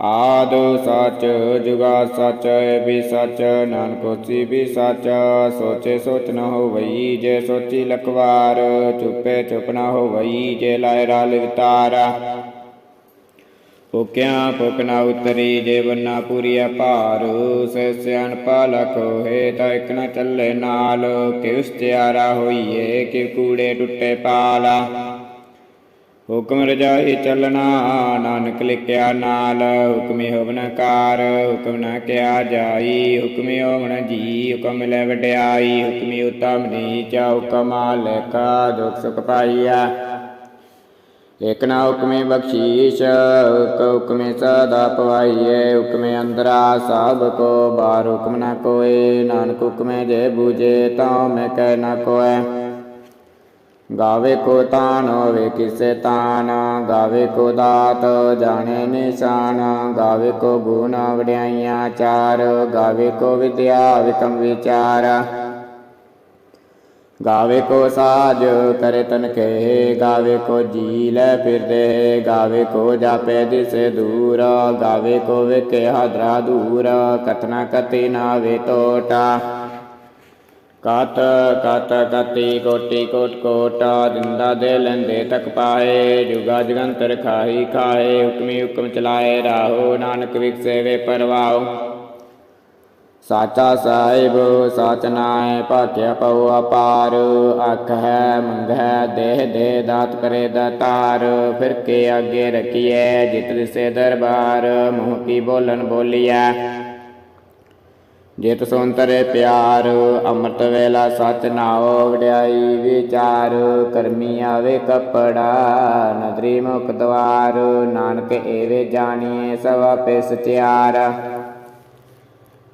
ਆਦ ਸਚ, ਜੁਗਾ ਸਚ ਵੀ ਸੱਚ, ਨਾਨਕ ਹੋਸੀ ਵੀ ਸੱਚ, ਸੋਚੇ ਸੋਚ ਨ ਹੋਵਈ ਜੇ ਸੋਚੀ ਲਖਵਾਰ, ਚੁੱਪੇ ਚੁੱਪ ਨ ਹੋਵਈ ਜੇ ਲਾਇ ਰਾਲ ਵਿਤਾਰਾ। ਭੁਕਿਆ ਭੁਕ ਨ ਉਤਰੀ ਜੇ ਬੰਨਾ ਪੂਰੀਆ ਭਾਰ ਸੇ ਸਿਆਣ ਪਾਲਕ ਹੋਏ ਤਾਂ ਇਕ ਨ ਚੱਲੇ ਨਾਲ, ਕਿਉ ਸਤਿਆਰਾ ਹੋਈਏ ਕਿ ਕੂੜੇ ਟੁੱਟੇ ਪਾਲਾ। ਹੁਕਮ ਰਜਾਈ ਚੱਲਣਾ, ਨਾਨਕ ਲਿਖਿਆ ਨਾਲ, ਹੁਕਮੀ ਹੋਵਨ ਹੁਕਮ ਨਾ ਕਿਆ ਜਾਈ, ਹੁਕਮੀ ਹੋਵਨ ਜੀ, ਹੁਕਮ ਲੈ ਵਡਿਆਈ, ਹੁਕਮੀ ਉਤਮ ਨੀਚ ਹੁਕਮ ਲੇਖਾ ਦੁਖ ਸੁਖ ਪਾਈਆ। ਇਕ ਨਾ ਹੁਕਮੇ ਬਖਸ਼ੀਸ਼ ਹੁਕ ਹੁਕਮੇ ਸਦਾ ਪਵਾਈਏ, ਹੁਕਮੇ ਅੰਦਰਾ ਸਭ ਕੋ, ਬਾਹਰ ਹੁਕਮ ਨਾ ਕੋਏ, ਨਾਨਕ ਹੁਕਮੇ ਜੇ ਬੂਝੇ, ਤਾਂ ਮੈਂ ਕਹਿ ਨਾ ਕੋਏ ਗਾਵੇ ਕੋ ਤਾਨ ਹੋਵੇ ਕਿਸੇ ਤਾਨ ਗਾਵੇ ਕੋ ਦਾਤ ਜਾਣੇ ਨਿਸ਼ਾਨ ਗਾਵੇ ਕੋ ਗੁਣ ਵਡਿਆਈਆਂ ਚਾਰ ਗਾਵੇ ਕੋ ਵਿਦਿਆ ਵਿਕਮ ਵਿਚਾਰ ਗਾਵੇ ਕੋ ਸਾਜ ਕਰੇ ਤਨ ਕੇ ਗਾਵੇ ਕੋ ਜੀ ਲੈ ਫਿਰਦੇ ਗਾਵੇ ਕੋ ਜਾਪੇ ਦਿਸੇ ਦੂਰ ਗਾਵੇ ਕੋ ਵੇਖੇ ਹਾਦਰਾ ਦੂਰ ਕਤਨਾ ਕਤੀ ਨਾ ਵੇ ਟੋਟਾ ਕਤ ਕਤ ਕਤੀ ਕੋਟੀ ਕੋਟ ਕੋਟਾ ਦਿੰਦਾ ਦੇ ਲੈਂਦੇ ਤੱਕ ਪਾਏ, ਜੁਗਾ ਜਗੰਤਰ ਖਾਹੀ ਖਾਏ, ਹੁਕਮੀ ਹੁਕਮ ਚਲਾਏ, ਰਾਹੋ ਨਾਨਕ ਵਿਖਸੇ ਵੇ ਪਰਵਾਓ ਸਾਚਾ ਸਾਹਿਬ, ਸਾਚ ਨਾਏ ਭਾਕਿਆ ਪਉ ਅਪਾਰ, ਅੱਖ ਹੈ, ਮੰਗ ਹੈ, ਦੇਹ ਦੇ ਦਾਤ ਕਰੇ ਦਾਤਾਰ ਫਿਰ ਕੇ ਅੱਗੇ ਰਖੀਐ, ਜਿਤ ਦਿਸੇ ਦਰਬਾਰ, ਮੂੰਹ ਕੀ ਬੋਲਣ ਬੋਲੀਐ। ਜਿਤ ਸੁੰਤਰੇ ਪਿਆਰ, ਅੰਮ੍ਰਿਤ ਵੇਲਾ ਸਚ ਨਾਉ ਵਡਿਆਈ ਵਿਚਾਰ, ਕਰਮੀ ਆਵੇ ਕਪੜਾ, ਨਦਰੀ ਮੁਖ ਦਵਾਰ, ਨਾਨਕ ਏਵੇ ਜਾਣੀਏ ਸਵਾ ਆਪੇ ਸਚਿਆਰ।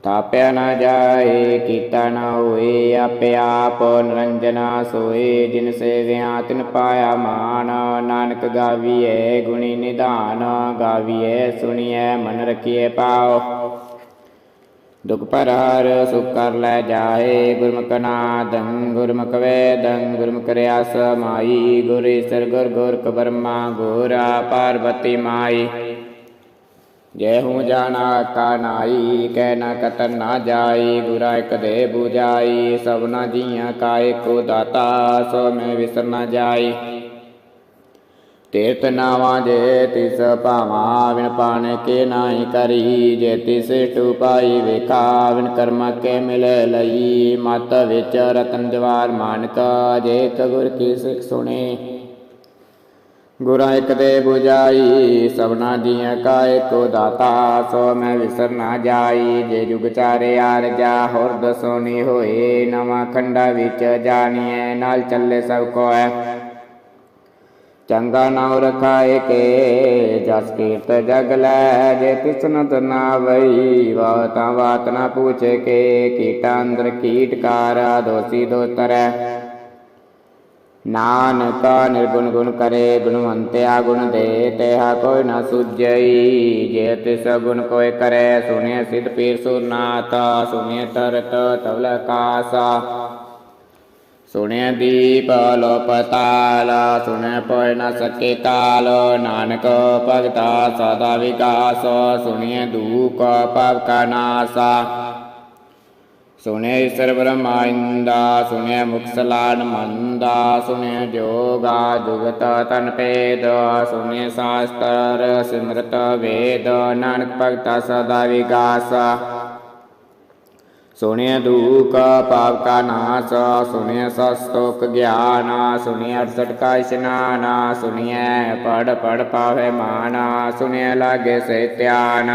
ਤਾਪਿਆ ਨਾ ਜਾਏ, ਕੀਤਾ ਨਾ ਹੋਏ, ਆਪੇ ਆਪ ਨਿਰੰਜਨਾ ਸੋਏ, ਜਿਨ ਸੇਵਿਆ ਤਿਨ ਪਾਇਆ ਮਾਨ, ਨਾਨਕ ਗਾਵੀਏ ਗੁਣੀ ਨਿਧਾਨ ਗਾਵੀਏ ਸੁਣੀਏ ਮਨ ਰਖੀਏ ਪਾਓ ਦੁਖ ਪਰਹਰ ਸੁਖ ਕਰ ਲੈ ਜਾਏ, ਗੁਰਮੁਖ ਨਾਦੰ, ਗੁਰਮੁਖ ਵੇਦੰ, ਗੁਰਮੁਖ ਰਿਆਸ ਮਾਈ, ਗੁਰ ਈਸਰ, ਗੁਰ ਗੋਰਖ ਬਰਮਾ, ਗੋਰਾ ਪਾਰਵਤੀ ਮਾਈ। ਜੈ ਹੂੰ ਜਾਣਾ ਕਾ ਨਾਈ, ਕਹਿ ਨਾ ਕਤਨ ਨਾ ਜਾਈ, ਗੁਰਾ ਇਕ ਦੇ 부ਜਾਈ ਸਭਨਾ ਜੀਆਂ ਕਾ ਏਕੋ ਦਾਤਾ, ਸੋ ਮੈਂ ਵਿਸਰ ਨਾ ਜਾਈ। ਤੀਰਤ ਨਾਵਾਂ ਜੇ ਤਿਸ ਭਾਵਾਂ ਵਿਣ ਪਾਣੇ ਕੇ ਨਾਹੀ ਕਰੀ, ਜੇ ਤਿਸ ਟੁਪਾਈ ਵੇਖਾ ਵਿਣ ਕਰਮ ਕੇ ਮਿਲੇ ਲਈ। ਮਤ ਵਿੱਚ ਰਤਨ ਜਵਾਰ ਮਾਨਕ, ਜੇ ਇੱਕ ਕੀ ਸਿੱਖ ਸੁਣੇ। ਗੁਰਾਂ ਇੱਕ ਦੇ 부ਜਾਈ ਸਭਨਾ ਜੀਆਂ ਕਾ ਏਕੋ ਦਾਤਾ ਸੋ ਮੈਂ ਵਿਸਰ ਨਾ ਜਾਈ। ਜੇ ਜੁਗ ਚਾਰੇ ਆਰ ਜਾ ਹੋਰ ਦਸੋਨੀ ਹੋਏ, ਨਵਾਂ ਖੰਡਾ ਵਿੱਚ ਜਾਣੀਏ ਨਾਲ ਚੱਲੇ ਸਭ ਕੋਏ ਚੰਗਾ ਨਾਉ ਰਖਾਏ ਕੇ, ਜਸ ਕੀਰਤ ਜਗ ਲੈ, ਜੇ ਤਿਸਨਤ ਨਾ ਵਈ ਵਾਤਾ ਬਾਤ ਨਾ ਪੁੱਛੇ ਕੇ, ਕੀਟਾ ਅੰਦਰ ਕੀਟਕਾਰ ਦੋਸੀ ਦੋਤਰੈ ਨਾਨਕ ਨਿਰਗੁਣ ਗੁਣ ਕਰੇ, ਗੁਣਵੰਤਿਆ ਗੁਣ ਦੇ, ਤੇਹਾ ਕੋਈ ਨਾ ਸੁਜਈ ਜੇ ਤਿਸ ਗੁਣ ਕੋਈ ਕਰੇ ਸੁਨੇ ਸਿਧ ਪੀਰ ਸੁਨਾਤ ਸੁਨੇ ਤਰਤ ਤਵਲ ਕਾਸਾ। ਸੁਣਿਆ ਦੀਪ ਲੋ ਪਤਾਲ ਸੁਣਿਆ ਪੋਇ ਨ ਸਕੇ ਕਾਲ, ਨਾਨਕ ਭਗਤਾ ਸਦਾ ਵਿਕਾਸ ਸੁਣਿਆ ਦੂਖ ਪਾਪ ਕਾ ਨਾਸਾ। ਸੁਣਿਆ ਈਸ਼ਰ ਬ੍ਰਹਮਾਇੰਦਾ ਸੁਣਿਆ ਮੁਖ ਮੰਦਾ ਸੁਣਿਆ ਜੋਗਾ ਜੁਗਤ ਤਨ ਭੇਦ ਸੁਣਿਆ ਸ਼ਾਸਤਰ ਸਿਮਰਤ ਵੇਦ, ਨਾਨਕ ਭਗਤਾ ਸਦਾ ਵਿਕਾਸ। ਸੁਣਿਐ ਦੂਖ, ਪਾਪ ਕਾ ਨਾਸ, ਸੁਣਿਐ ਸਸਤੋਕ ਗਿਆਨ ਸੁਣਿਆ ਅਰਸਠ ਕਾ ਇਸ਼ਨਾਨ, ਸੁਣਿਐ ਪੜ ਪੜ ਪਾਵੇ ਮਾਨ ਸੁਣਿਆ ਲਾਗੇ ਸੇ ਧਿਆਨ।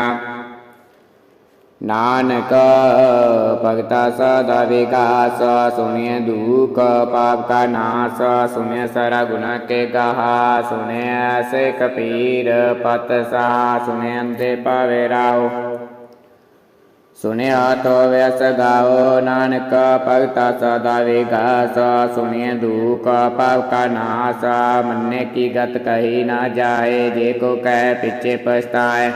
ਨਾਨਕ ਭਗਤਾ ਸਦਾ ਵਿਕਾਸ, ਸੁਣਿਐ ਦੂਖ, ਪਾਪ ਕਾ ਨਾਸ ਸੁਣਿਆ ਸਾਰਾ ਗੁਨਾ ਕੇ ਗਾਹਾ ਸੁਣਿਆ ਸੇ ਕਪੀਰ ਪਤ ਸਾ ਸੁਣਿਆ ਅੰਦੇ ਪਾਵੇ ਰਾਓ ਸੁਨਿਆ ਤੋ ਵਿਸ ਗਾਓ, ਨਾਨਕ ਭਗਤਾ ਸਦਾ ਵਿਗਾਸ ਸੁਨਿਏ ਦੁਖ ਪਾਪ ਕਾ ਨਾਸ, ਮੰਨੇ ਕੀ ਗਤ ਕਹੀ ਨਾ ਜਾਏ, ਜੇ ਕੋ ਕਹਿ ਪਿੱਛੇ ਪਛਤਾਏ।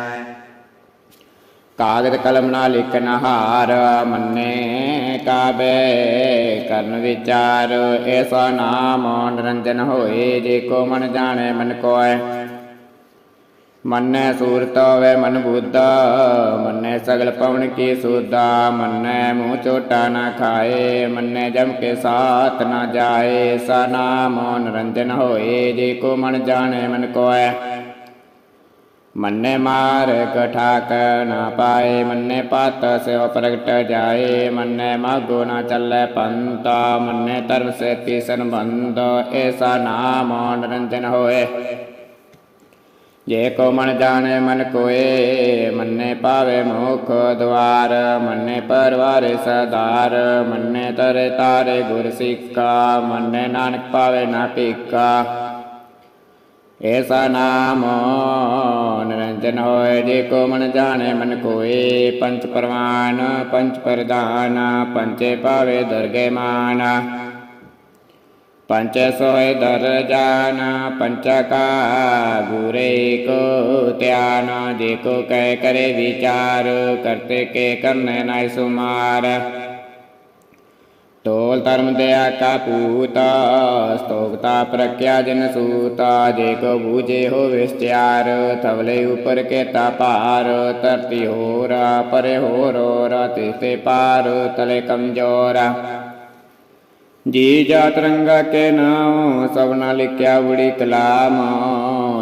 ਕਾਗਦ ਕਲਮ ਨਾ ਲਿਖਨ ਹਾਰ, ਮੰਨੇ ਕਾਬੇ ਕਰਨ ਵਿਚਾਰ ਐਸਾ ਨਾਮ ਨਿਰੰਜਨ ਹੋਏ, ਜੇ ਕੋ ਮਨ ਜਾਣੇ ਮਨ ਕੋਇ ਮੰਨੈ ਸੂਰਤ ਵੈ ਮਨ ਬੁੱਧਾ, ਮੰਨੈ ਸਗਲ ਪਵਨ ਕੀ ਸੁਦਾ, ਮੰਨੈ ਮੂੰਹ ਚੋਟਾ ਨਾ ਖਾਏ, ਮੰਨੈ ਜਮ ਕੇ ਸਾਥ ਨਾ ਜਾਏ, ਸਾ ਨਾਮ ਨਿਰੰਜਨ ਹੋਏ, ਜੇ ਕੋ ਮਨ ਜਾਣੇ ਮਨ ਕੋਇ ਮੰਨੇ ਮਾਰ ਕਠਾਕ ਨਾ ਪਾਏ, ਮੰਨੇ ਪਤ ਸਿਓ ਪ੍ਰਗਟ ਜਾਏ, ਮੰਨੇ ਮਾਗੋ ਨਾ ਚੱਲੇ ਪੰਤਾ, ਮੰਨੇ ਧਰਮ ਸੇ ਤੀਸਨ ਬੰਦ ਐਸਾ ਨਾਮ ਨਿਰੰਜਨ ਹੋਏ। ਜੇ ਕੋ ਮਨ ਜਾਣੇ ਮਨ ਕੋਏ, ਮੰਨੇ ਪਾਵੇ ਮੁਖ ਦਵਾਰ ਮੰਨੇ ਪਰਵਾਰ ਸਦਾਰ ਮੰਨੇ ਤਰੇ ਤਾਰੇ ਗੁਰ ਸਿੱਖਾ ਮੰਨੇ ਨਾਨਕ ਪਾਵੇ ਨਾ ਭੀਕਾ। ਐਸਾ ਨਾਮ ਨਿਰੰਜਨ ਹੋਏ, ਜੇ ਕੋ ਮਨ ਜਾਣੇ ਮਨ ਕੋਏ, ਪੰਚ ਪਰਵਾਨ, ਪੰਚ ਪ੍ਰਧਾਨ, ਪੰਚੇ ਪਾਵੇ ਦਰਗੇ ਮਾਨ। ਪੰਚ ਸੋਏ ਦਰ ਜਾਨ ਪੰਚਾ ਕਾ ਗੁਰੇ ਕੋ ਧਿਆਨ ਜੇ ਕੋ ਕਹਿ ਕਰੇ ਵਿਚਾਰ ਕਰਤੇ ਕੇ ਕਰਨੇ ਨਾਇ ਸੁਮਾਰ ਤੋਲ ਧਰਮ ਦਿਆ ਕਾ ਪੂਤਾ ਸਤੋਗਤਾ ਪ੍ਰਕਿਆ ਜਨ ਸੂਤਾ ਜੇ ਕੋ ਬੂਝੇ ਹੋ ਵਿਸਤਿਆਰ ਤਵਲੇ ਉਪਰ ਕੇਤਾ ਭਾਰ ਧਰਤੀ ਹੋਰਾ ਪਰੇ ਹੋਰੋ ਰਾਤੇ ਤੇ ਪਾਰ ਤਲੇ ਕਮਜੋਰਾ ਜੀ ਜਾਤ ਰੰਗਾ ਕੇ ਨਾਮ ਸਭਨਾ ਲਿਖਿਆ ਬੜੀ ਕਲਾਮ।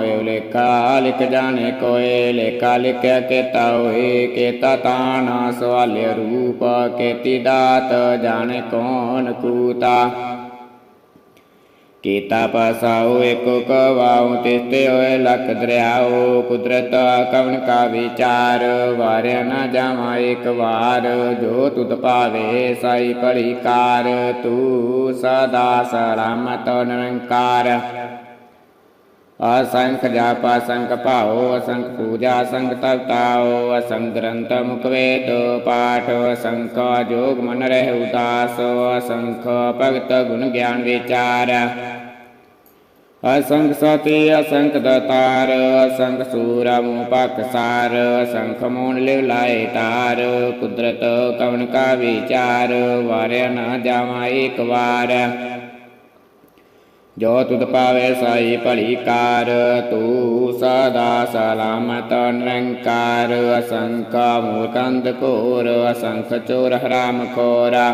ਏ ਲੇਖਾ ਲਿਖ ਜਾਣੇ ਕੋਏ, ਲੇਖਾ ਲਿਖਿਆ ਕੇਤਾ ਹੋਏ, ਕੇਤਾ ਤਾਣਾ ਸਵਾਲਿਆ ਰੂਪ, ਕੇਤੀ ਦਾਤ ਜਾਣੇ ਕੌਣ ਕੂਤਾ। ਕੀਤਾ ਪਸਾਉ ਏਕੋ ਕਵਾਉ ਤਿਸਤੇ ਹੋਏ ਲਖ ਦਰਿਆਉ, ਕੁਦਰਤ ਕਵਣ ਕਾ ਵਿਚਾਰ, ਵਾਰਿਆ ਨਾ ਜਾਵਾ ਇੱਕ ਵਾਰ, ਜੋ ਤੁਧ ਪਾਵੇ ਸਾਈ ਭਲੀ ਕਾਰ, ਤੂੰ ਸਦਾ ਸਲਾਮਤ ਨਿਰੰਕਾਰ। ਅਸੰਖ ਜਾਪ ਅਸੰਖ ਭਾਉ ਅਸੰਖ ਪੂਜਾ ਅਸੰਖ ਤਪਤਾਉ ਅਸੰਖ ਗ੍ਰੰਥ ਮੁਖ ਵੇਦ ਪਾਠ ਅਸੰਖ ਜੋਗ ਮਨ ਰਹਿ ਉਦਾਸ ਅਸੰਖ ਭਗਤ ਗੁਣ ਗਿਆਨ ਵਿਚਾਰ ਅਸੰਖ ਸਤੀ ਅਸੰਖ ਦਤਾਰ ਅਸੰਖ ਸੂਰਾ ਮੂਹ ਪਕਸਾਰ ਅਸੰਖ ਮੋਨ ਲਿਵ ਲਾਏ ਤਾਰ ਕੁਦਰਤ ਕਵਨ ਕਾ ਵਿਚਾਰ ਵਾਰਿਆ ਨਾ ਜਾਵਾ ਇੱਕ ਵਾਰ ਜੋ ਤੁਧ ਪਾਵੇ ਸਾਈ ਭਲੀ ਕਾਰ, ਤੂੰ ਸਦਾ ਸਲਾਮਤ ਨਿਰੰਕਾਰ। ਅਸੰਖ ਮੂਰਕੰਦ ਕੋਰ ਅਸੰਖ ਚੋਰ ਹਰਾਮ ਖੋਰਾ।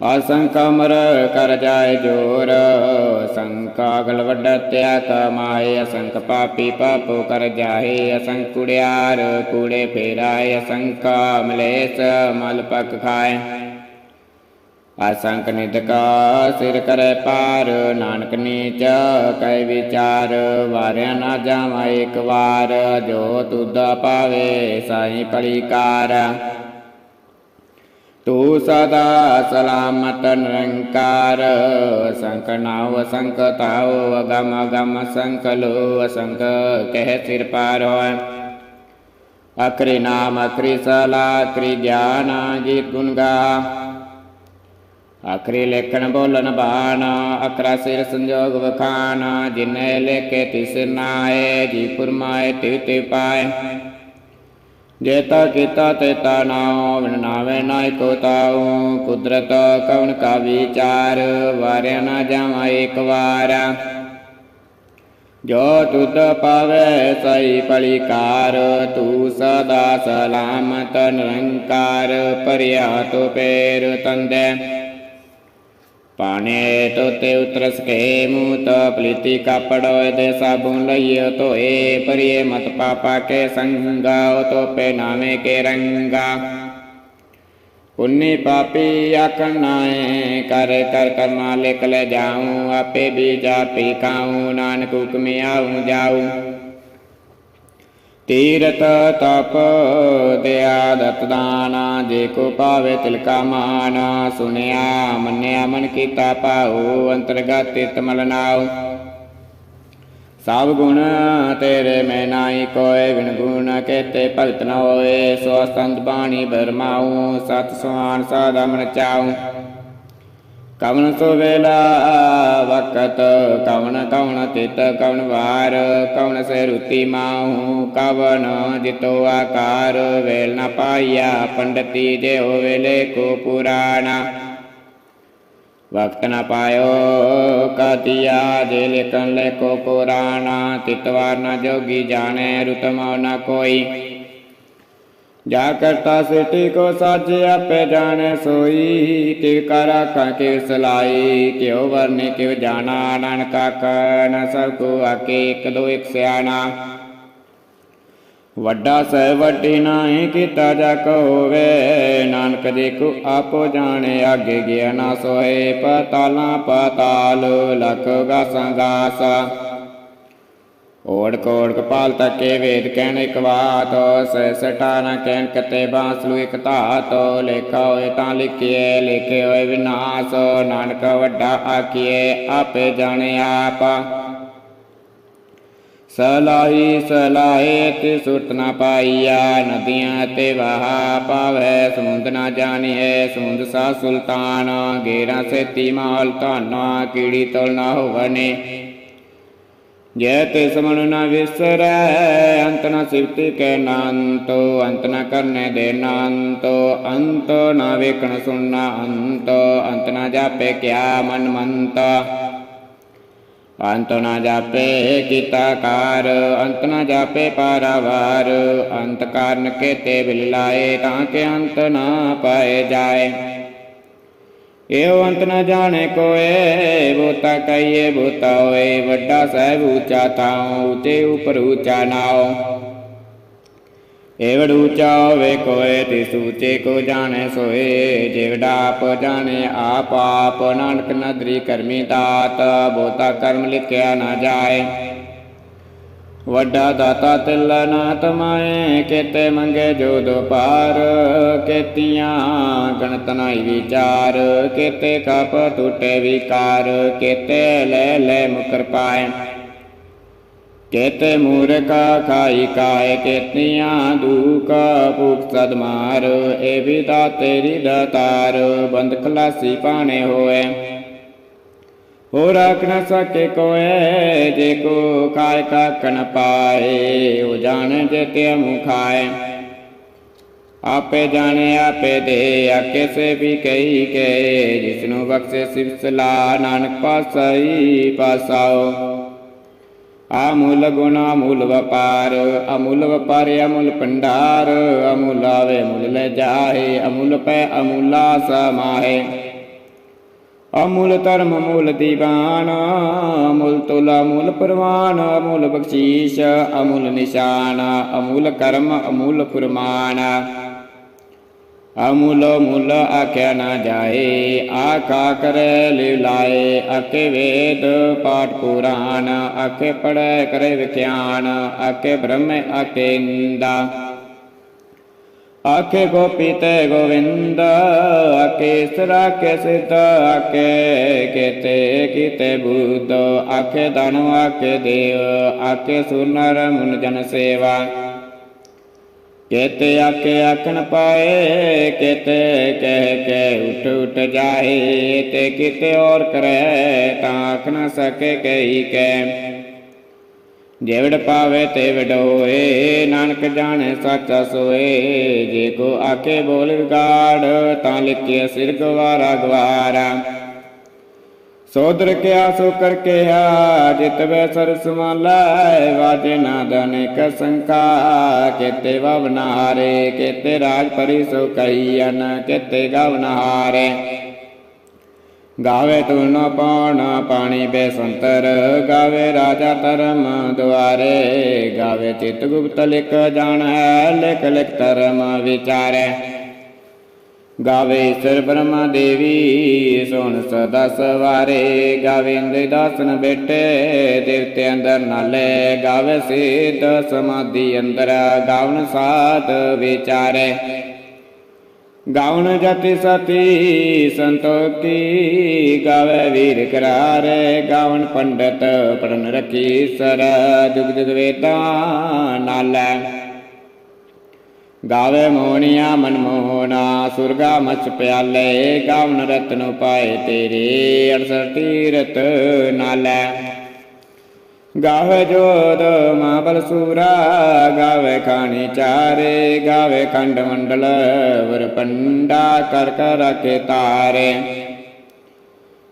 ਅਸੰਖ ਅਮਰ ਕਰ ਜਾਏ ਜੋਰ, ਅਸੰਖ ਅਗਲ ਵੱਡਾ ਤਿਆ ਕਮਾਏ ਅਸੰਖ ਪਾਪੀ ਪਾਪੋ ਕਰ ਜਾਏ, ਅਸੰਖ ਕੁੜਿਆਰ, ਕੂੜੇ ਫੇਰਾਏ, ਅਸੰਖ ਮਲੇਸ ਮਲ ਪਕ ਖਾਏ। ਅਸੰਖ ਨਿਦਕਾ ਸਿਰ ਕਰੈ ਪਾਰ, ਨਾਨਕ ਨੀਚ ਕੈ ਵਿਚਾਰ, ਵਾਰਿਆ ਨਾ ਜਾਵਾ ਇੱਕ ਵਾਰ, ਜੋ ਤੁਧ ਪਾਵੇ ਸਾਈ ਭਲੀ ਤੂੰ ਸਦਾ ਸਲਾਮਤ ਨਿਰੰਕਾਰ ਸੰਖ ਨਾਉ ਅਸੰਖ ਤਾਉ, ਅਗਮ ਅਗਮ ਸੰਖ ਲੋ ਅਸੰਖ ਕਹਿ ਸਿਰ ਪਾਰ। ਹੋਇ ਅਕਰੀ ਨਾਮ ਅਕਰੀ ਸਲਾ ਅਕਰੀ ਗਿਆਨ ਗੀਤ ਗੁਣ ਗਾ। ਆਖਰੀ ਲੇਖਣ ਬੋਲਨ ਬਾਣ ਅਕਰਾ ਸਿਰ ਸੰਜੋਗ ਵਖਾਨ ਜਿਨੇ ਲੇਕੇ ਤਿਸ ਨਾਏ ਜੀ ਪੁਰਮਾਏ ਤਿਵ ਤੇ ਪਾਏ ਜੇਤਾ ਕੀਤਾ ਤੇਤਾ ਨਾਉ ਬਿਨ ਨਾਵੇ ਨਾਇ ਕੋ ਤਾਉ ਕੁਦਰਤ ਕਵਨ ਕਾ ਵਿਚਾਰ ਵਾਰਿਆ ਨਾ ਜਾਵਾ ਇੱਕ ਵਾਰ ਜੋ ਤੁਧ ਪਾਵੇ ਸਈ ਪਲੀ ਕਾਰ ਤੂੰ ਸਦਾ ਸਲਾਮਤ ਨਿਰੰਕਾਰ ਪਰਿਆ ਤੋ ਪੇਰ ਤੰਦੇ ਪਾਣੇ ਤੋਤੇ ਉਤਰਸ ਕੇ ਮੂਤ ਪਲੀਤੀ ਕਾਪੜੋਏ ਦੇ ਸਾਬੁਨ ਲਈਏ ਤੋਏ ਪਰਿਏ ਮਤ ਪਾਪਾ ਕੇ ਸੰਗਾ ਤੋਪੇ ਨਾਮੇ ਕੇ ਰੰਗਾ ਪੁੰਨੀ ਪਾਪੀ ਆਕਣਾਏ ਕਰ ਕਰ ਕਰਮਾ ਲਿਖ ਲੈ ਜਾਉ ਆਪੇ ਵੀ ਜਾ ਪੀ ਖਾਉ ਨਾਨਕ ਹੁਕਮੇ ਆਉ ਜਾਉ ਤੀਰਤ ਤਪ ਦਿਆ ਦਤ ਦਾਨਾ ਜੇ ਕੋ ਪਾਵੇ ਤਿਲਕਾ ਮਾਨ, ਸੁਨਿਆ, ਮੰਨਿਆ, ਮਨ ਕੀਤਾ ਪਾਉ ਅੰਤਰਗਤ ਤਿਤ ਨਾਉ। ਸਭ ਗੁਣ ਤੇਰੇ ਮੈਂ ਨਾਹੀ ਕੋਏ ਵਿਣ ਗੁਣ ਕੇਤੇ ਭਗਤ ਨ ਹੋਏ, ਸੋ ਸੰਤ ਬਾਣੀ ਬਰਮਾਉ, ਸਤ ਸੁਆਨ ਸਾਦਾ ਮਨ ਚਾਉ। ਕਵਨ ਸੋ ਵੇਲਾ ਵਕਤ ਕਵਨ ਕਵਨ ਤਿਤ ਕਵਨ ਵਾਰ ਕਵਨ ਸੇ ਰੁਤੀ ਮਾਹੂ ਕਵਨ ਜਿਤੋ ਆਕਾਰ, ਵੇਲ ਨ ਪਾਇਆ ਪੰਡਤੀ ਜੇ ਹੋ ਵੇਲੇ ਕੋ ਪੁਰਾਣਾ। ਵਕਤ ਨ ਪਾਇਓ ਕਤਿਆ ਜੇ ਲਿਖਨ ਲੈ ਕੋ ਪੁਰਾਣਾ, ਤਿਤਵਾਰ ਨ ਜੋਗੀ ਜਾਣੇ ਰੁਤਮਉ ਨ ਕੋਈ। ਜਾ ਕਰਤਾ ਸਿਟੀ ਕੋ ਸਾਜੇ ਆਪੇ ਜਾਣੈ ਸੋਈ ਕਿ ਕਰ ਆਖਾਂ ਕਿ ਸਲਾਈ, ਕਿਉ ਵਰਨੇ ਕਿਉ ਜਾਣਾ, ਨਾਨਕਾ ਕਨ ਸਭ ਕੋ ਆਕੇ ਇੱਕ ਦੋ ਇੱਕ ਸਿਆਣਾ। ਵੱਡਾ ਸਹਿ ਵੱਡੀ ਨਾਹੀ ਕੀਤਾ ਜਾ ਕੋ ਹੋਵੇ, ਨਾਨਕ ਦੇ ਕੋ ਆਪੋ ਜਾਣੇ ਆਗੇ ਗਿਆ ਨਾ ਸੋਏ ਪਤਾਲਾਂ ਪਤਾਲ, ਲਖ ਗਾਸਾਂ ਗਾਸਾ। ਓੜ ਕੋੜ ਕਪਾਲ ਤਕੇ ਵੇਦ ਕਹਿਣ ਇਕ ਬਾਤ ਸੈ ਸਟਾ ਨ ਕਹਿਣ ਕਤੇ ਬਾਂਸਲੂ ਇਕ ਧਾਤ ਲੇਖਾ ਹੋਏ ਤਾਂ ਲਿਖੀਏ ਲਿਖੇ ਹੋਏ ਵਿਨਾਸ਼, ਨਾਨਕ ਵੱਡਾ ਆਖੀਏ, ਆਪੇ ਜਾਣੇ ਆਪ। ਸਲਾਹੀ, ਸਲਾਹੇ ਤੇ ਸੁਰਤ ਨਾ ਪਾਈਆ, ਨਦੀਆਂ ਤੇ ਵਹਾ ਪਾਵੇ, ਸਮੁੰਦ ਨਾ ਜਾਣੀਏ, ਸਮੁੰਦ ਸਾ ਸੁਲਤਾਨ, ਗੇਰਾ ਸੇਤੀ ਮਾਲ ਧਾਨਾ, ਕੀੜੀ ਤਲ ਨਾ ਹੋਵਨੇ ਜੈ ਤੇ ਸਮਨ ਨਾ ਵਿਸਰੈ, ਅੰਤ ਨਾ ਸਿਵਤੀ ਕੈ ਨਾੰਤੋ, ਅੰਤ ਨਾ ਕਰਨੇ ਦੇ ਨਾੰਤੋ, ਅੰਤ ਨਾ ਵੇਖਣ ਸੁਣਨਾ ਅੰਤ ਅੰਤ ਨਾ ਜਾਪੇ ਕਿਆ ਮਨ ਮੰਤ। ਅੰਤ ਨ ਜਾਪੇ ਕੀਤਾ ਕਾਰ, ਅੰਤ ਨਾ ਜਾਪੇ ਪਾਰਾਵਾਰ, ਅੰਤ ਕਾਰਨ ਕੇਤੇ ਬਿਲ ਲਾਏ ਤਾਂ ਕਿ ਅੰਤ ਨਾ ਪਾਏ ਜਾਏ। ਏਉ ਅੰਤ ਨ ਜਾਣੇ ਕੋਏ ਬੋਤਾ ਕਈਏ ਬੋਤਾ ਹੋਏ ਵੱਡਾ ਸਹਿਬ ਉੱਚਾ ਤਾਉ ਉਤੇ ਉਪਰ ਉੱਚਾ ਨਾਉ ਏਵੜ ਉੱਚਾ ਹੋਵੇ ਕੋਏ ਤੇ ਸੂਚੇ ਕੋ ਜਾਣੇ ਸੋਏ ਜਿਵੜਾ ਆਪ ਜਾਣੇ ਆਪ ਆਪ ਨਾਨਕ ਨਦਰੀ ਕਰਮੀ ਦਾਤ ਬੋਤਾ ਕਰਮ ਲਿਖਿਆ ਨਾ ਜਾਏ ਵੱਡਾ ਦਾਤਾ ਤਿਲ ਨਾ ਤਮਾਏ ਕੇਤੇ ਮੰਗੇ ਜੋ ਦੋ ਪਾਰ ਕੇਤੀਆਂ ਗਣਤ ਨਾਈ ਵਿਚਾਰ, ਕੇਤੇ ਕਪ ਟੁੱਟੇ ਵਿਕਾਰ। ਕੇਤੇ ਲੈ ਲੈ ਮੁਕਰ ਪਾਏ। ਕੇਤੇ ਮੂਰਖਾ ਖਾਈ ਕਾਏ, ਕੇਤੀਆਂ ਦੂਖ ਭੂਖ ਸਦ ਮਾਰ। ਵੀ ਵਿਦਾ ਤੇਰੀ ਦਾਤਾਰ, ਬੰਦ ਖਲਾਸੀ ਪਾਣੇ ਹੋਏ। ਹੋ ਰਾਖ ਨ ਸਕੇ ਕੋਏ, ਜੇ ਕੋ ਖਾਇ ਕਾਕ ਪਾਏ, ਉਹ ਜਾਣ ਜੇ ਤੇ ਮੁਖਾਏ ਆਪੇ ਜਾਣੇ, ਆਪੇ ਦੇ ਆਕੇ ਸੇ ਵੀ ਕਹੀ ਕੇ, ਜਿਸਨੂੰ ਬਖਸ਼ੇ ਸਿਵਸਲਾ ਨਾਨਕ ਪਾਸਈ ਪਾਸਾਓ ਅਮੁੱਲ ਗੁਣ, ਅਮੂਲ ਵਪਾਰ, ਅਮੁੱਲ ਵਪਾਰ ਅਮੁੱਲ ਭੰਡਾਰ, ਅਮੁੱਲ ਆਵੇ ਮੁੱਲ ਲੈ ਜਾਏ ਅਮੁੱਲ ਪੈ ਅਮੁੱਲਾ ਸਮਾਏ ਅਮੁੱਲ ਧਰਮ, ਅਮੁੱਲ ਦੀਵਾਨ, ਅਮੁੱਲ ਤੁਲ, ਅਮੁੱਲ ਪ੍ਰਵਾਨ, ਅਮੁੱਲ ਬਖਸ਼ੀਸ਼, ਅਮੁੱਲ ਨਿਸ਼ਾਨ, ਅਮੁੱਲ ਕਰਮ, ਅਮੁੱਲ ਫੁਰਮਾਨ। ਅਮੁੱਲ ਮੁੱਲ ਆਖਿਆ ਨਾ ਜਾਏ, ਆਖਾ ਕਰੇ ਲਿਲਾਏ ਆਕੇ ਵੇਦ ਪਾਠ ਪੁਰਾਣ ਆਕੇ ਪੜੈ ਕਰੇ ਵਿਖਿਆਨ ਆਕੇ ਬ੍ਰਹਮ ਆਕੇ ਨਿੰਦਾ। ਆਖੇ ਗੋਪੀ ਤੇ ਗੋਵਿੰਦ, ਆਖੇ ਸਰਾ ਕੇ ਸਿਧ, ਆਖੇ ਕਿਤੇ ਕਿਤੇ ਬੁੱਧ, ਆਖੇ ਦਾਨੋ ਆਖੇ ਦੇਵ, ਆਖੇ ਸੁਨਰ ਮੁਨ ਜਨ ਸੇਵਾ। ਕੇਤੇ ਆਕੇ ਆਖਣ ਪਾਏ, ਕੇਤੇ ਕਹਿ ਕੇ ਉਠ ਉਠ ਜਾਏ, ਤੇ ਕਿਤੇ ਔਰ ਕਰੇ ਤਾਂ ਆਖ ਨਾ ਸਕੇ ਕਹੀ ਕੈ। ਜੇਵੜ ਪਾਵੇ ਤੇ ਵਡੋਏ, ਨਾਨਕ ਜਾਣੇ ਸੱਚਾ ਸੋਏ। ਜੇ ਕੋ ਆਕੇ ਬੋਲ ਵਿਗਾੜ, ਤਾਂ ਲਿਖੇ ਸਿਰ ਗਵਾਰਾ ਗਵਾਰਾ। ਸੋਦਰ ਕਿਆ ਸੋ ਕਰ ਕਿਆ ਜਿਤ ਵੇ ਸਰ ਸਮਾਲੈ ਵਾਜੇ ਨਾਦਨ ਕ ਸੰਕਾ ਕੇਤੇ ਵਵਨਾਰੇ ਕੇਤੇ ਰਾਜ ਪਰੀ ਸੋ ਕਈਨ ਕੇਤੇ ਗਵਨਹਾਰੇ ਗਾਵੇ ਨ ਪਾਣਾ ਪਾਣੀ ਬੇਸੰਤਰ ਗਾਵੇ ਰਾਜਾ ਧਰਮ ਦੁਆਰੇ, ਗਾਵੇ ਚਿਤ ਗੁਪਤ ਲਿਖ ਜਾਣੈ, ਲਿਖ ਲਿਖ ਧਰਮ ਵਿਚਾਰੈ। ਗਾਵੇ ਈਸ਼ਰ ਬ੍ਰਹਮਾ ਦੇਵੀ, ਸੁਣ ਸਦਾ ਸਵਾਰੇ। ਗਾਵੇ ਇੰਦੇ ਦਾਸਨ ਬੇਟੇ, ਦੇਵਤੇ ਅੰਦਰ ਨਾਲੇ। ਗਾਵੇ ਸਿੱਧ ਸਮਾਧੀ ਅੰਦਰ, ਗਾਵਨ ਸਾਧ ਵਿਚਾਰੇ। ਗਾਵਨ ਜਤੀ ਸਤੀ ਸੰਤੋਖੀ ਗਾਵੇ ਵੀਰ ਕਰਾਰੇ, ਗਾਵਨ ਪੰਡਤ ਪੜਨ ਰਖੀ ਸਰ ਜੁਗ ਜੁਗ ਵੇਦਾਂ ਨਾਲੈ। ਗਾਵੇ ਮੋਹਣੀਆਂ ਮਨ ਮੋਹਨਾ, ਸੁਰਗਾ ਮਚ ਪਿਆਲੇ, ਗਾਵਨ ਰਤਨ ਪਾਏ ਤੇਰੇ, ਅੜਸਰ ਤੀਰਤ ਨਾਲੈ। ਗਾਵੇ ਜੋਦ ਮਾਬਲ ਸੂਰਾ, ਗਾਵੇ ਖਾਣੀ ਚਾਰੇ, ਗਾਵੇ ਖੰਡ ਮੰਡਲ, ਵਰ ਪੰਡਾ ਕਰ ਕਰ ਰਖੇ ਤਾਰੇ।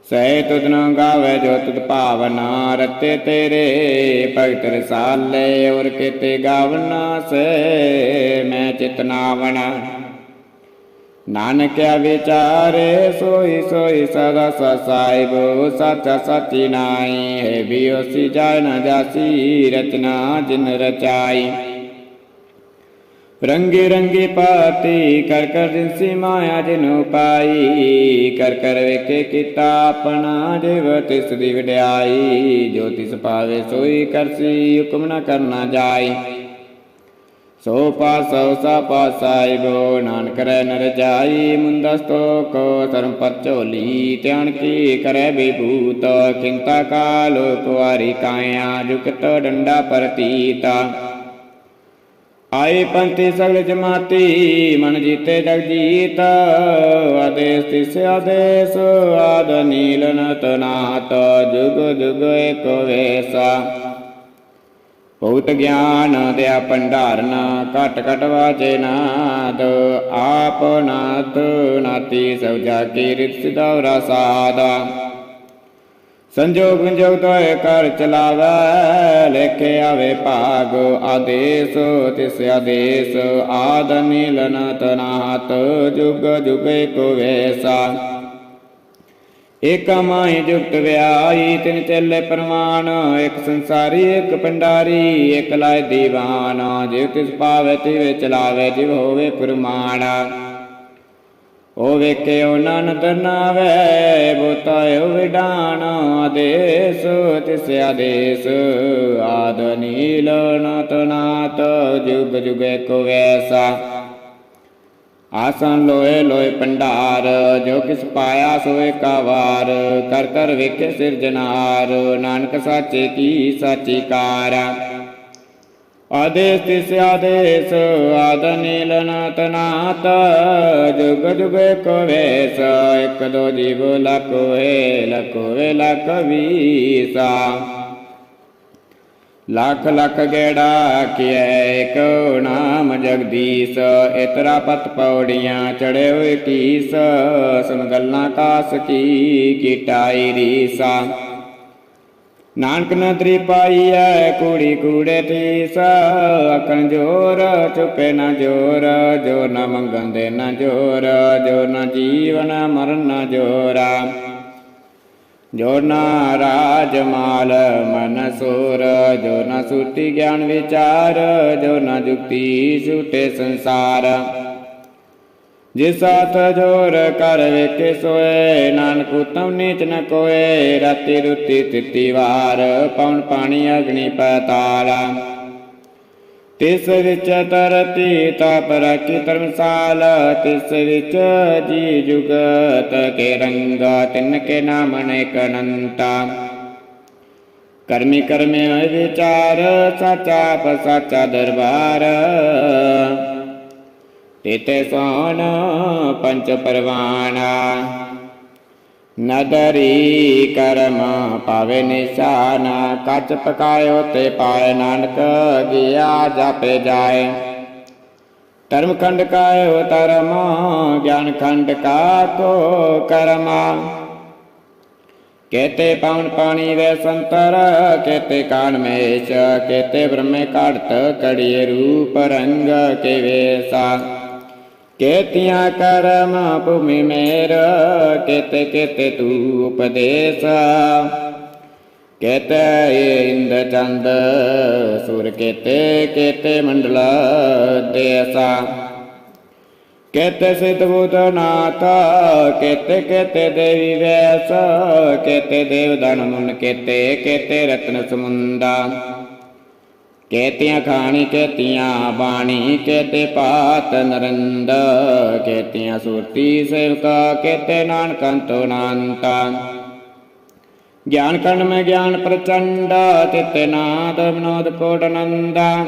ਸਹਿ ਤੁਧਨ ਗਾਵੇ ਜੋ ਤੁਧ ਭਾਵਨਾ ਰਤੇ ਤੇਰੇ, ਭਗਤ ਰਸਾਲੇ ਔਰ ਕਿਤੇ ਗਾਵਨਾ ਸੇ ਮੈਂ ਚਿਤਨਾਵਣਾ ਨਾਨਕਿਆ ਵਿਚਾਰੇ ਸੋਈ ਸੋਈ ਸਦਾ ਸਸਾਇਬੋ ਸੱਚ ਸਚਿ ਨਾਈ ਹੈ ਬਿਓਸੀ ਜਾਇ ਨ ਜਾਸੀ, ਰਚਨਾ ਜਿਨ ਰਚਾਈ। ਰੰਗੇ ਰੰਗੇ ਪਾਤੀ, ਕਰ ਕਰ ਦਿਸੀ ਮਾਇਆ ਜਿਨੂ ਪਾਈ ਕਰ ਕਰ ਵੇਖੇ ਕੀਤਾ ਆਪਣਾ ਜਿਵ, ਤਿਸ ਦੀ ਵਡਿਆਈ। ਜੋ ਤਿਸ ਪਾਵੇ ਸੋਈ ਕਰਸੀ ਹੁਕਮ ਨ ਕਰਨਾ ਜਾਈ। ਸੋ ਪਾਸੋ ਸਾ ਗੋ ਨਾਨਕ ਰਹਿ ਨਰ ਜਾਈ, ਮੁੰਦਸਤੋ ਕੋ ਧਰਮ ਪਤ ਝੋਲੀ, ਧਿਆਨ ਕੀ ਕਰੈ ਬਿਭੂਤ ਕਿੰਤਾ ਕਾਲ ਕੁਵਾਰੀ ਕਾਇਆ, ਜੁਗਤ ਡੰਡਾ ਪਰਤੀਤਾ। ਆਏ ਪੰਥੀ ਸਗਲ ਜਮਾਤੀ, ਮਨ ਜੀਤੇ ਜਗ ਜੀਤ ਆਦੇਸ ਤਿਸ ਆਦੇਸ, ਆਦ ਨੀਲਨ ਤਨਾਤ ਜੁਗ ਜੁਗ ਏਕ ਵੇਸਾ। ਬਹੁਤ ਗਿਆਨ ਦਿਆ ਭੰਡਾਰਨ, ਘਟ ਘਟ ਵਾਚੇ ਨਾਦ। ਆਪ ਨਾਥ ਨਾਤੀ ਸਭ ਜਾ ਕੀ ਰਿਤ ਸਿਦੌਰਾ ਸਾਦਾ। ਸੰਜੋਗ ਵਿਜੋਗ ਤੋਏ ਕਰ ਚਲਾਵੇ, ਲੇਖੇ ਆਵੇ ਭਾਗ। ਆਦੇਸ, ਤਿਸ ਆਦੇਸ, ਆਦ ਨੀਲਨ ਤਨਾਤ, ਜੁਗ ਜੁਗੇ ਕੋ ਵੇਸਾ। ਇਕ ਮਾਈ ਜੁਗਤ ਵਿਆਈ ਤਿਨ ਚੇਲੇ ਪਰਮਾਨ ਇੱਕ ਸੰਸਾਰੀ, ਇੱਕ ਪੰਡਾਰੀ, ਇੱਕ ਲਾਇ ਦੀਵਾਨ। ਜਿਵ ਤਿਸ ਪਾਵੇ, ਤਿਵੇ ਚਲਾਵੇ, ਜਿਵ ਹੋਵੇ ਪਰਮਾਨ ਓ ਵੇਖਿਓ ਨਾਨਕ ਨਾਵੇ ਬੋਤਾਇਓ ਵਿਡਾਨ। ਆਦੇਸ, ਤਿਸ ਆਦੇਸ, ਆਦ ਨੀਲ ਨਤ ਨਾਤ, ਜੁਗ ਜੁਗੇ ਕੋ ਵੈਸਾ। ਆਸਨ ਲੋਏ ਲੋਏ ਪੰਡਾਰ ਜੋ ਕਿਸ ਪਾਇਆ ਸੋਏ ਕਾਵਾਰ ਕਰ ਕਰ ਵੇਖੇ ਸਿਰਜਨਾਰ ਨਾਨਕ ਸਾਚੇ ਕੀ ਸਾਚੀ ਕਾਰ। ਆਦੇਸ ਤਿਸ ਆਦੇਸ, ਆਦ ਨੀਲ ਨਾਤ ਨਾਤ ਜੁਗ ਜੁਗ ਕੋ ਇਕ ਦੋ ਜੀਵ ਲਖ ਹੋਏ ਲਖ ਹੋਏ ਲੱਖ ਲੱਖ ਗੇੜਾ ਕੀਐ ਕੋ ਨਾਮ ਜਗਦੀਸ਼, ਇਤਰਾ ਪਤ ਪੌੜੀਆਂ ਚੜੇ ਹੋਏ ਕੀਸ ਸੁਨ ਗੱਲਾਂ ਕਾਸ ਕੀ ਕੀਟਾਈ ਰੀਸਾ। ਨਾਨਕ ਨਦਰੀ ਪਾਈਐ ਕੂੜੀ ਕੂੜੇ ਤੀਸ ਅਕਣ ਜੋਰ ਚੁਪੇ ਨਾ ਜੋਰ, ਜੋ ਨਾ ਮੰਗਣ ਦੇ ਨਾ ਜੋਰ, ਜੋ ਨਾ ਜੀਵਨ ਮਰਨ ਨਾ ਜੋਰਾ। ਜੋ ਨਾ ਰਾਜ ਮਾਲ ਮਨ ਸੂਰ, ਜੋ ਨਾ ਸੁਟੀ ਗਿਆਨ ਵਿਚਾਰ, ਜੋ ਨਾ ਜੁਗਤੀ ਛੂਟੇ ਸੰਸਾਰ। ਜਿਸ ਹੱਥ ਜੋਰ ਕਰ ਵੇਖੇ ਸੋਏ, ਨਾਨਕ ਉਤਮ ਨੀਚ ਨ ਕੋਏ, ਰਾਤੀ ਰੁਤੀ ਤਿੱਤੀ ਵਾਰ ਪਉਣ ਪਾਣੀ ਅਗਨੀ ਪਤਾਲਾ। ਤਿਸ ਵਿੱਚ ਤਰਤੀ ਤਾਪ ਰਾਖੀ ਧਰਮਸਾਲ, ਤਿਸ ਵਿੱਚ ਜੀ ਜੁਗਤ ਕੇ ਰੰਗਾ, ਤਿਨ ਕੇ ਨਾਮ ਨੇ ਅਨੰਤਾ। ਕਰਮੀ ਕਰਮੇ ਵਿਚਾਰ, ਸਾਚਾ ਪਸਾਚਾ ਦਰਬਾਰ। ਤੇਤੇ ਸੋਨ ਪੰਚ ਪਰਵਾਨਾ। ਨਦਰੀ ਕਰਮ ਪਾਵੇ ਨਿਸ਼ਾਨ, ਕੱਚ ਪਕਾਇਓ ਤੇ ਪਾਏ ਨਾਨਕ, ਗਿਆ ਜਾਪੇ ਜਾਏ। ਧਰਮ ਖੰਡ ਕਾਇਓ ਧਰਮ, ਗਿਆਨ ਖੰਡ ਕਾ ਕੋ ਕਰਮਾ। ਕੇਤੇ ਪਾਉਣ ਪਾਣੀ ਵੇ ਸੰਤਰ, ਕੇਤੇ ਕਾਨ ਮੇਸ਼, ਕੇਤੇ ਬ੍ਰਹਮੇ ਘੜਤ ਕੜੀਏ ਰੂਪ ਰੰਗ ਕੇ ਵੇਸਾ। ਕੇਤੀਆਂ ਕਰਮ ਭੂਮੀ ਮੇਰ, ਕਿਤ ਕਿਤ ਤੂ ਉਪਦੇਸ। ਕੇਤੇ ਇੰਦ ਚੰਦ, ਸੁਰ ਕੇਤੇ ਕੇਤੇ ਮੰਡਲ ਦੇਸਾ। ਕੇਤੇ ਸਿਧ ਬੁਧ ਨਾਥ, ਕੇਤੇ ਕੇਤੇ ਦੇਵੀ ਵੈਸ, ਕੇਤੇ ਦੇਵ ਦਨ ਮੁਨ ਕੇਤੇ ਕੇਤੇ ਰਤਨ ਸਮੁੰਦਾ। ਕੇਤੀਆਂ ਖਾਣੀ ਕੇਤੀਆਂ ਬਾਣੀ ਕੇਤੇ ਪਾਤ ਨਰੰਦ, ਕੇਤੀਆਂ ਸੁਰਤੀ ਸੇਵਕਾ ਕੇਤੇ ਨਾਨਕੰਤੋ ਨਾਨਤਾ ਗਿਆਨ ਕਰਨ ਮੈਂ ਗਿਆਨ ਪ੍ਰਚੰਡ ਤਿਤੇ ਨਾਦ ਵਿਨੋਦ ਕੋਟ ਆਨੰਦਾ।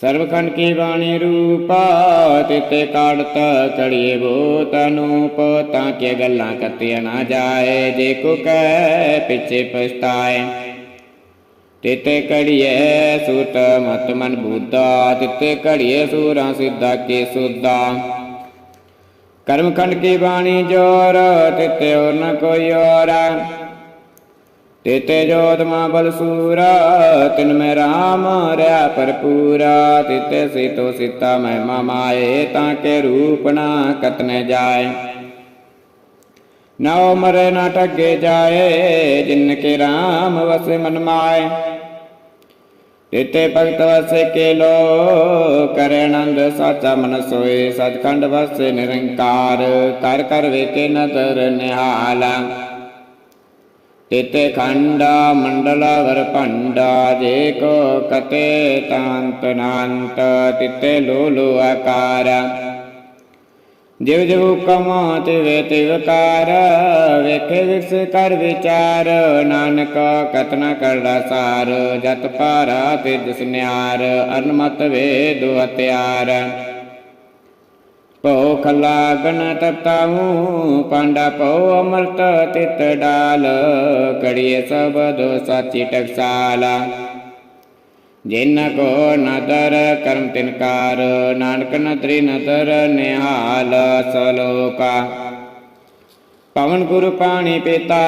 ਸਰਵਖੰਡ ਕੀ ਬਾਣੀ ਰੂਪਾ ਤਿਤੇ ਕਾੜਤ ਕੜੀਏ ਬੋਤ ਅਨੂਪ, ਤਾਂ ਕੇ ਗੱਲਾਂ ਕੱਤੀਆਂ ਨਾ ਜਾਏ, ਜੇ ਕੋ ਕਹਿ ਪਿੱਛੇ ਪਛਤਾਏ। ਤਿਤੇ ਕੜੀਏ ਸੁਤ ਮਤ ਮਨ ਬੁੱਧਾ ਤਿਤੇ ਕੜੀਏ ਸੂਰਾਂ ਸਿੱਧਾ ਕੇ ਸੁਦਾ ਕਰਮ ਖੰਡ ਕੀ ਬਾਣੀ ਜੋਰ, ਤਿਤੇ ਹੋਰ ਨ ਕੋਈ ਔਰ। ਤਿਤੇ ਜੋਤ ਮਾ ਬਲ ਸੂਰਾ, ਤਿਨ ਮੈਂ ਰਾਮ ਰਿਆ ਭਰਪੂਰਾ। ਤਿਤੇ ਸੀਤੋ ਸੀਤਾ ਮਹਿਮਾ ਮਾਏ, ਤਾਂ ਕੇ ਰੂਪ ਨਾ ਕਤਨੇ ਜਾਏ। ਨਉ ਮਰੇ ਨਾ ਠੱਗੇ ਜਾਏ, ਜਿਨ ਕੇ ਰਾਮ ਵਸੇ ਮਨ ਮਾਏ। ਤਿਤੇ ਭਗਤ ਵਸੇ ਕੇ ਲੋ ਕਰੇ ਆਨੰਦ ਸਾਚਾ ਮਨ ਸੋਏ ਸਤਖੰਡ ਵਸੇ ਨਿਰੰਕਾਰ, ਕਰ ਕਰ ਵੇਖੇ ਨਦਰ ਨਿਹਾਲਾ। ਤਿਤੇ ਖੰਡਾ ਮੰਡਲਾ ਵਰ ਭੰਡਾ, ਜੇ ਕੋ ਕਤੇ ਤਾਂਤ ਨਾੰਤ, ਤਿਤੇ ਲੋ ਲੋ ਆਕਾਰ। ਜਿਵ ਜਿਵ ਕਮਾ ਤਿਵੇ ਤਿਵਕਾਰ ਵੇਖੇ ਵਿਕਸ ਕਰ ਵਿਚਾਰ, ਨਾਨਕ ਕਤਨਾ ਕਰਦਾ ਸਾਰ, ਜਤ ਪਾਰਾ ਤੇ ਜਿਸ ਨਿਆਰ ਅਨਮਤ ਵੇਦ ਹਤਿਆਰ ਭੋ ਖਲਾ ਗਨ ਤਤਾਉ ਪਾਂਡਾ ਭੋ ਅਮਰਤ ਤਿਤ ਡਾਲ ਕੜੀਏ ਸਬਦ ਸਾਚੀ ਟਕਸਾਲਾ। ਜਿਨ ਕੋ ਨਦਰ ਕਰਮ ਤਿਨਕਾਰ ਨਾਨਕ ਨਦਰੀ ਨਦਰ ਨਿਹਾਲ ਸਲੋਕਾ। ਪਵਨ ਗੁਰੂ ਪਾਣੀ ਪਿਤਾ,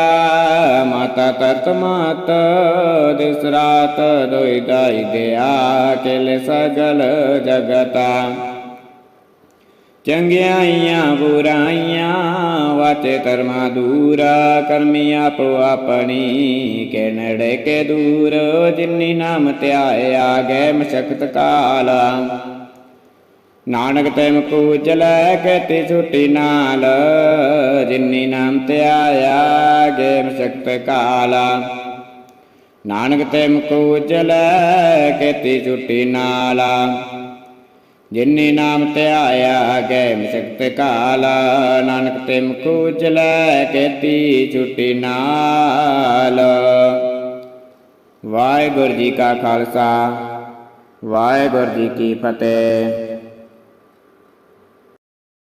ਮਾਤਾ ਤਰਤ ਮਾਤ, ਦਿਸ ਰਾਤ ਦੋਈ ਦਾਈ ਦਿਆ, ਕਿਲ ਸਗਲ ਜਗਤਾ। ਚੰਗਿਆਈਆਂ ਬੁਰਾਈਆਂ, ਵਾਚੇ ਕਰਮਾ ਦੂਰਾ, ਕਰਮੀ ਆਪੋ ਆਪਣੀ ਕੇ ਨੜੇ ਕੇ ਦੂਰ, ਜਿਨੀ ਨਾਮ ਧਿਆਇਆ ਗਏ ਮਸ਼ਕਤ ਕਾਲਾ। ਨਾਨਕ ਤੈਮ ਕੂਜਲੈ ਕੇਤੀ ਛੁੱਟੀ ਨਾਲ, ਜਿਨੀ ਨਾਮ ਧਿਆਇਆ ਗੇ ਮਸ਼ਕਤ ਕਾਲਾ। ਨਾਨਕ ਤੈਮ ਕੂਜਲੈ ਕੇਤੀ ਛੁੱਟੀ ਨਾਲਾ ਜਿਨੀ ਨਾਮ ਧਿਆਇਆ ਗੈ ਮਸਕਤ ਕਾਲਾ। ਨਾਨਕ ਤੇ ਮੁਖ ਜਲੈ ਕੇਤੀ ਛੁੱਟੀ ਨਾਲ। ਵਾਹਿਗੁਰੂ ਜੀ ਕਾ ਖਾਲਸਾ, ਵਾਹਿਗੁਰੂ ਜੀ ਕੀ ਫਤਿਹ।